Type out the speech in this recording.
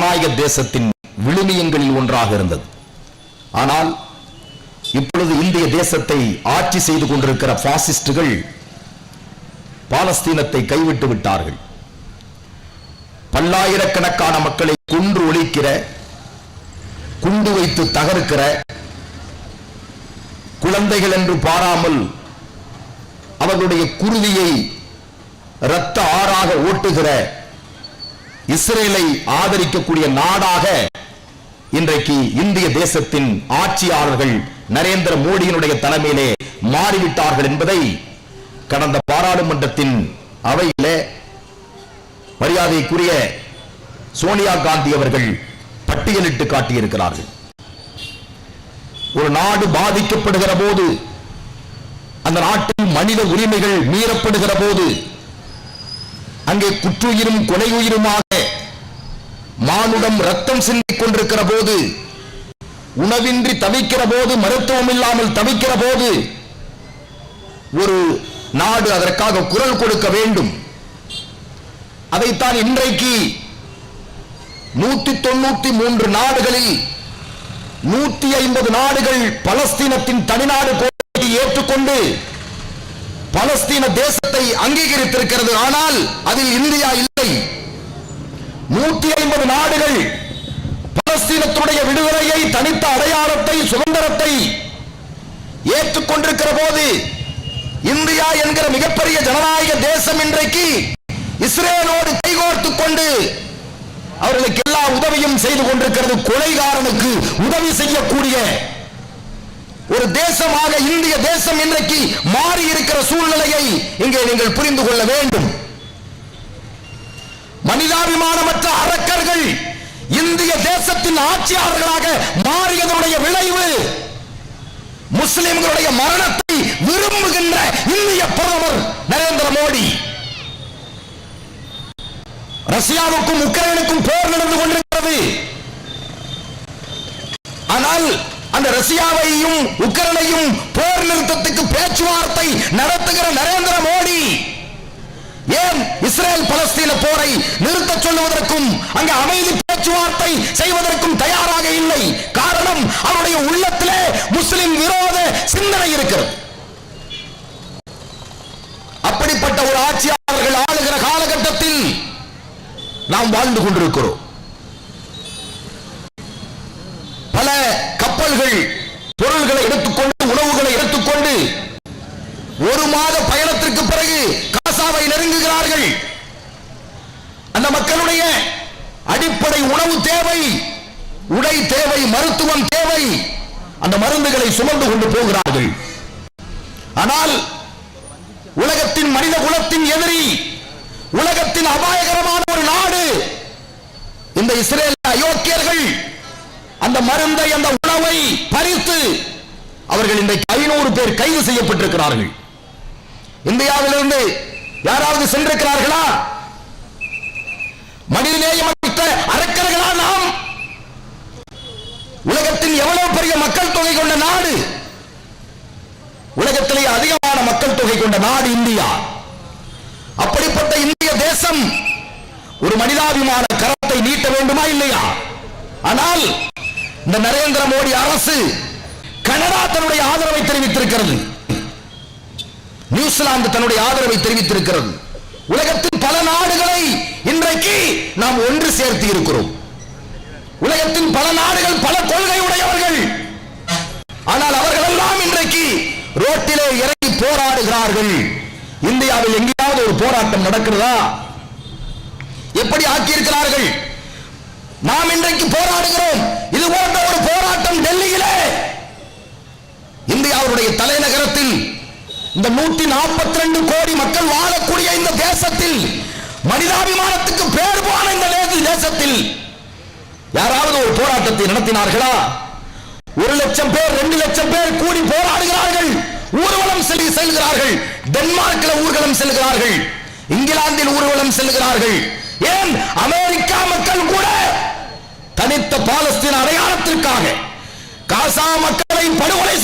ஜனநாயக தேசத்தின் விழுமியங்களில் ஒன்றாக இருந்தது. ஆனால் இப்பொழுது இந்திய தேசத்தை ஆட்சி செய்து கொண்டிருக்கிற பாசிஸ்டுகள் பாலஸ்தீனத்தை கைவிட்டு விட்டார்கள். பல்லாயிரக்கணக்கான மக்களை கொன்று ஒழிக்கிற குண்டு வைத்து தகர்க்கிற குழந்தைகள் என்று பாராமல் அவர்களுடைய குருதியை இரத்த ஆறாக ஓட்டுகிற இஸ்ரேலை ஆதரிக்கக்கூடிய நாடாக இன்றைக்கு இந்திய தேசத்தின் ஆட்சியாளர்கள் நரேந்திர மோடியினுடைய தலைமையிலே மாறிவிட்டார்கள் என்பதை கடந்த பாராளுமன்றத்தின் அவையில மரியாதைக்குரிய சோனியா காந்தி அவர்கள் பட்டியலிட்டு காட்டியிருக்கிறார்கள். ஒரு நாடு பாதிக்கப்படுகிற போது அந்த நாட்டில் மனித உரிமைகள் மீறப்படுகிற போது அங்கே குற்றுயிரும் கொலையுயிருமாக மானுடம் ரத்தம் சிந்திக் கொண்டிருக்கிற போது உணவின்றி தவிக்கிற போது மருத்துவம் இல்லாமல் தவிக்கிற போது ஒரு நாடு அதற்காக குரல் கொடுக்க வேண்டும். அதைத்தான் இன்றைக்கு நூத்தி தொண்ணூத்தி மூன்று நாடுகளில் நூத்தி ஐம்பது நாடுகள் பலஸ்தீனத்தின் தனிநாடு கோரிக்கையை ஏற்றுக்கொண்டு பலஸ்தீன தேசத்தை அங்கீகரித்திருக்கிறது. ஆனால் அதில் இந்தியா இல்லை. நூற்றி ஐம்பது நாடுகள் பலஸ்தீனத்துடைய விடுதலையை தனித்த அடையாளத்தை சுதந்திரத்தை ஏற்றுக்கொண்டிருக்கிற போது இந்தியா என்கிற மிகப்பெரிய ஜனநாயக தேசம் இன்றைக்கு இஸ்ரேலோடு கைகோர்த்துக் கொண்டு அவர்களுக்கு எல்லா உதவியும் செய்து கொண்டிருக்கிறது. கொலைகாரனுக்கு உதவி செய்யக்கூடிய ஒரு தேசமாக இந்திய தேசம் இன்றைக்கு மாறி இருக்கிற சூழ்நிலையை இங்கே நீங்கள் புரிந்து கொள்ள வேண்டும். மனிதாபிமானமற்ற அரக்கர்கள் இந்திய தேசத்தின் ஆட்சியாளர்களாக மாறியதனுடைய விளைவு முஸ்லிம்களுடைய மரணத்தை விரும்புகின்ற இந்திய பிரதமர் நரேந்திர மோடி. ரஷ்யாவுக்கும் உக்ரைனுக்கும் போர் நடந்து கொண்டிருக்கிறது. ஆனால் அந்த ரஷ்யாவையும் உக்ரைனையும் போர் நிறுத்தத்துக்கு பேச்சுவார்த்தை நடத்துகிற நரேந்திர மோடி ஏன் இஸ்ரேல் பலஸ்தீன போரை நிறுத்த சொல்லுவதற்கும் அங்கு அமைதி பேச்சுவார்த்தை செய்வதற்கும் தயாராக இல்லை. காரணம் அவருடைய உள்ளத்திலே முஸ்லிம் விரோத சிந்தனை இருக்கிறது. அப்படிப்பட்ட ஒரு ஆட்சியாளர்கள் ஆளுகிற காலகட்டத்தில் நாம் வாழ்ந்து கொண்டிருக்கிறோம். பல கப்பல்கள் பொருள்களை எடுத்துக்கொண்டு உணவுகளை எடுத்துக்கொண்டு ஒரு மாத பயணத்திற்கு பிறகு காசாவை நெருங்குகிறார்கள். மக்களுடைய அடிப்படை உணவு தேவை உடை தேவை மருத்துவம் தேவை. அந்த மருந்துகளை சுமந்து கொண்டு போகிறார்கள். ஆனால் உலகத்தின் மனித குலத்தின் எதிரி உலகத்தின் அபாயகரமான ஒரு நாடு இந்த இஸ்ரேல் அயோக்கியர்கள் அந்த மருந்தை அந்த உணவை பறித்து அவர்கள் இன்றைக்கு ஐநூறு பேர் கைது செய்யப்பட்டிருக்கிறார்கள். இந்தியாவிலிருந்து யாராவது சென்றிருக்கிறார்களா? மனிதநேயமற்ற அரக்கர்களா நாம் உலகத்தின் எவ்வளவு பெரிய மக்கள் தொகை கொண்ட நாடு? உலகத்திலே அதிகமான மக்கள் தொகை கொண்ட நாடு இந்தியா. அப்படிப்பட்ட இந்திய தேசம் ஒரு மனிதாபிமான கரத்தை நீட்ட வேண்டுமா இல்லையா? ஆனால் இந்த நரேந்திர மோடி அரசு கனடா தன்னுடைய ஆதரவை தெரிவித்திருக்கிறது. நியூசிலாந்து தன்னுடைய ஆதரவை தெரிவித்திருக்கிறது. உலகத்தின் பல நாடுகளை இன்றைக்கு நாம் ஒன்று சேர்த்து இருக்கிறோம். உலகத்தின் பல நாடுகள் பல கொள்கை உடையவர்கள் ஆனால் அவர்கள் எல்லாம் இன்றைக்கு ரோட்டிலே இறங்கி போராடுகிறார்கள். இந்தியாவில் எங்கேயாவது ஒரு போராட்டம் நடக்கிறதா? எப்படி ஆக்கியிருக்கிறார்கள்? நாம் இன்றைக்கு போராடுகிறோம். இது போன்ற ஒரு போராட்டம் டெல்லியிலே. இந்தியாவுடைய தலைநகரத்தில் இந்த நூற்றி நாற்பத்தி ரெண்டு கோடி மக்கள் வாழக்கூடிய இந்த தேசத்தில் மனிதாபிமானத்துக்கு பேர் போன இந்த தேசத்தில். யாராவது ஒரு போராட்டத்தை நடத்தினார்களா? ஒரு லட்சம் பேர் ரெண்டு லட்சம் பேர் கூடி போராடுகிறார்கள். ஊர்வலம் செல் செல்கிறார்கள். டென்மார்க்கில் ஊர்வலம் செல்கிறார்கள். இங்கிலாந்தில் ஊர்வலம் செல்கிறார்கள். ஏன்? அமெரிக்கா மக்கள் கூட தனித்த பாலஸ்தீன் அடையாளத்திற்காக காசா மக்களை படுகொலை செய்ய